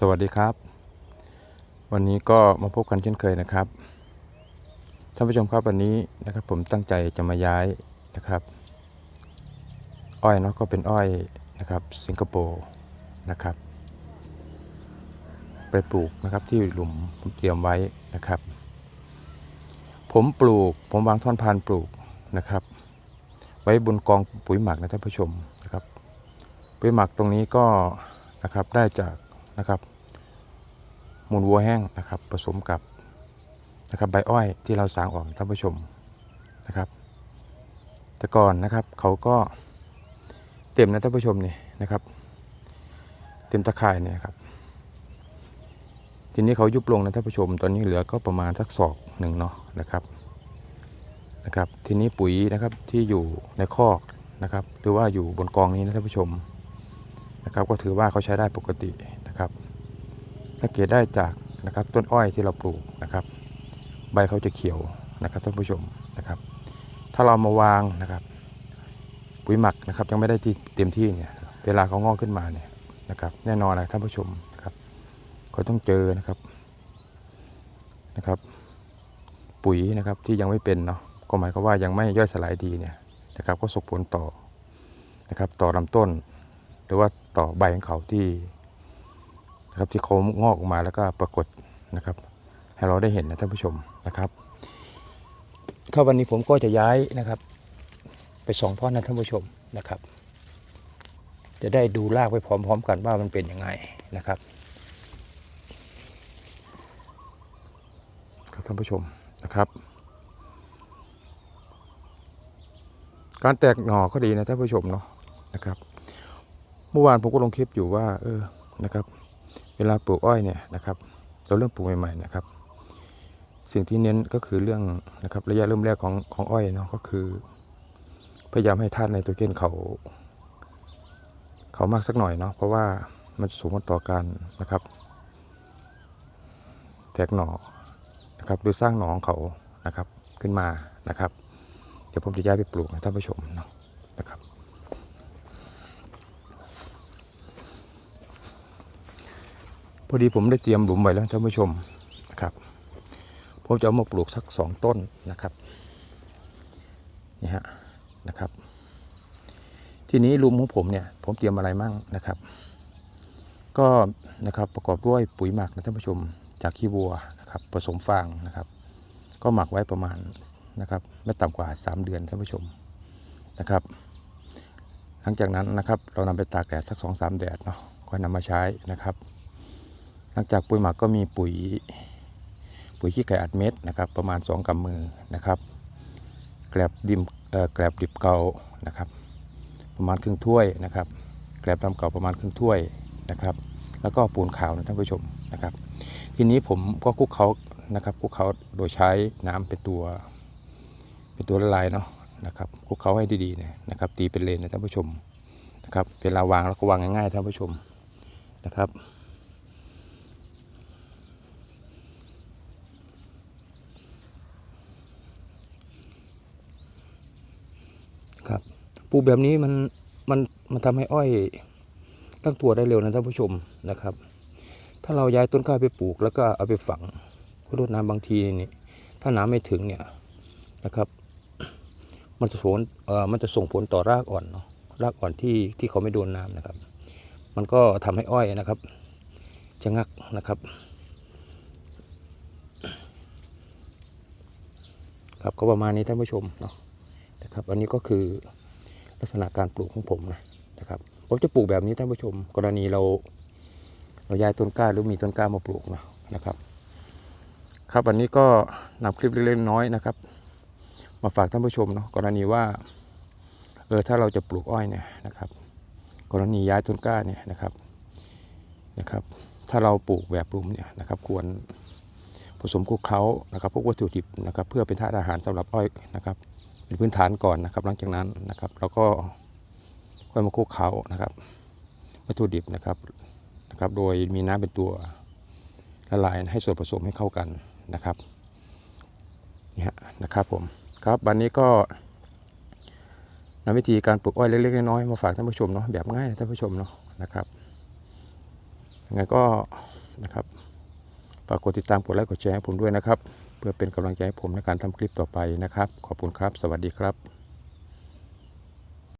สวัสดีครับ วันนี้ก็มาพบกันเช่นเคยนะครับท่านผู้ชมครับวันนี้นะครับ ผมตั้งใจจะมาย้ายนะครับ อ้อยเนาะก็เป็นอ้อยนะครับ สิงคโปร์นะครับ ไปปลูกนะครับที่หลุมผมเตรียมไว้นะครับ ผมปลูกผมวางท่อนพันปลูกนะครับ ไว้บนกองปุ๋ยหมักนะท่านผู้ชมนะครับ ปุ๋ยหมักตรงนี้ก็นะครับได้จากนะครับ มูลวัวแห้งนะครับ ผสมกับนะครับใบอ้อยที่เราสางออกท่านผู้ชมนะครับ แต่ก่อนนะครับเขาก็เต็มนะท่านผู้ชมนี่นะครับ เต็มตะข่ายเนี่ยครับ ทีนี้เขายุบลงนะท่านผู้ชม ตอนนี้เหลือก็ประมาณสักศอกหนึ่งเนาะนะครับนะครับ ทีนี้ปุ๋ยนะครับที่อยู่ในคอกนะครับ หรือว่าอยู่บนกองนี้นะท่านผู้ชมนะครับ ก็ถือว่าเขาใช้ได้ปกตินะครับ สังเกตได้จากนะครับต้นอ้อยที่เราปลูกนะครับ ใบเขาจะเขียวนะครับท่านผู้ชมนะครับ ถ้าเรามาวางนะครับ ปุ๋ยหมักนะครับยังไม่ได้ที่เต็มที่เนี่ยเวลาเขางอกขึ้นมาเนี่ยนะครับ แน่นอนนะท่านผู้ชมนะครับเขาต้องเจอนะครับนะครับ ปุ๋ยนะครับที่ยังไม่เป็นเนาะก็หมายความว่ายังไม่ย่อยสลายดีเนี่ยนะครับ ก็ส่งผลต่อนะครับต่อลำต้น หรือว่าต่อใบของเขาที่ นะครับที่เขางอกออกมาแล้วก็ปรากฏนะครับ ให้เราได้เห็นนะท่านผู้ชมนะครับข้าวันนี้ผมก็จะย้ายนะครับ ไปสองท่อนนะท่านผู้ชมนะครับ จะได้ดูรากไปพร้อม ๆ กันว่ามันเป็นยังไงนะครับครับท่านผู้ชมนะครับ การแตกหน่อก็ดีนะท่านผู้ชมเนาะนะครับ เมื่อวานผมก็ลงคลิปอยู่ว่า เออนะครับ เวลาปลูกอ้อยเนี่ยนะครับเราเริ่มปลูกใหม่ๆนะครับ สิ่งที่เน้นก็คือเรื่องนะครับระยะเริ่มแรกของของอ้อยเนาะก็คือ พยายามให้ธาตุไนโตรเจนเขา เขามากสักหน่อยเนาะเพราะว่ามันจะสูงผลต่อการนะครับ แตกหน่อนะครับหรือสร้างหนองเขานะครับขึ้นมานะครับ เดี๋ยวผมจะย้ายไปปลูกให้ท่านผู้ชมเนาะนะครับ พอดีผมได้เตรียมหลุมไว้แล้วท่านผู้ชมนะครับผมจะเอามาปลูกสักสองต้นนะครับนี่ฮะนะครับ ทีนี้หลุมของผมเนี่ย ผมเตรียมอะไรมั่งนะครับ ก็นะครับประกอบด้วยปุ๋ยหมักนะท่านผู้ชม จากขี้วัวนะครับผสมฟางนะครับ ก็หมักไว้ประมาณนะครับไม่ต่ำกว่า 3 เดือนท่านผู้ชมนะครับ หลังจากนั้นนะครับเรานำไปตากแดดสัก2อสแดดเนาะค่อยนำมาใช้นะครับ หลังจากปุ๋ยหมักก็มีปุ๋ยปุ๋ยขี้ไก่อัดเม็ดนะครับประมาณ 2กำมือนะครับแกลบดิมเอ่อแกลบดิบเกานะครับประมาณครึ่งถ้วยนะครับแกลบดำเก่าประมาณครึ่งถ้วยนะครับ แล้วก็ปูนขาวนะท่านผู้ชมนะครับ ทีนี้ผมก็คลุกเขานะครับคลุกเขาโดยใช้น้ำเป็นตัวเป็นตัวละลายเนาะนะครับคลุกเขาให้ดีๆเนี่ยนะครับตีเป็นเลนนะท่านผู้ชมนะครับเวลาวางแล้วก็วางง่ายๆท่านผู้ชมนะครับป ลูกแบบนี้มันมันมันทำให้อ้อยตั้งตัวได้เร็วนะท่านผู้ชมนะครับ ถ้าเราย้ายต้นข้าวไปปลูก แล้วก็เอาไปฝังก็รดน้ำบางทีนี่ถ้าน้ำไม่ถึงเนี่ยนะครับ มันจะส่งเอ่อมันจะส่งผลต่อรากอ่อนเนาะรากอ่อนที่ที่เขาไม่โดนน้ำนะครับ มันก็ทำให้อ้อยนะครับ จะงักนะครับครับก็ประมาณนี้ท่านผู้ชมเนาะนะครับ อันนี้ก็คือ ลักษณะการปลูกของผมนะนะครับผมจะปลูกแบบนี้ท่านผู้ชม กรณีเรา เราย้ายต้นกล้าหรือมีต้นกล้ามาปลูกนะนะครับ ครับวันนี้ก็นำคลิปเล็กๆน้อยนะครับ มาฝากท่านผู้ชมเนาะกรณีว่าเออถ้าเราจะปลูกอ้อยเนี่ยนะครับ กรณีย้ายต้นกล้าเนี่ยนะครับนะครับ ถ้าเราปลูกแบบรุมเนี่ยนะครับ ควรผสมคลุกเคล้านะครับพวกวัตถุดิบนะครับ เพื่อเป็นธาตุอาหารสำหรับอ้อยนะครับ เป็นพื้นฐานก่อนนะครับ หลังจากนั้นนะครับเราก็ค่อยมาคลุกเคล้านะครับ วัตถุดิบนะครับนะครับ โดยมีน้ำเป็นตัวละลายให้ส่วนผสมให้เข้ากันนะครับนี่ฮะนะครับผมครับวันนี้ก็นำวิธีการปลูกอ้อยเล็กๆน้อยๆมาฝากท่านผู้ชมเนาะแบบง่ายนะท่านผู้ชมเนาะนะครับยังไงก็นะครับฝากกดติดตามกดไลค์กดแชร์ให้ผมด้วยนะครับ เพื่อเป็นกำลังใจให้ผมในการทำคลิปต่อไปนะครับ ขอบคุณครับ สวัสดีครับ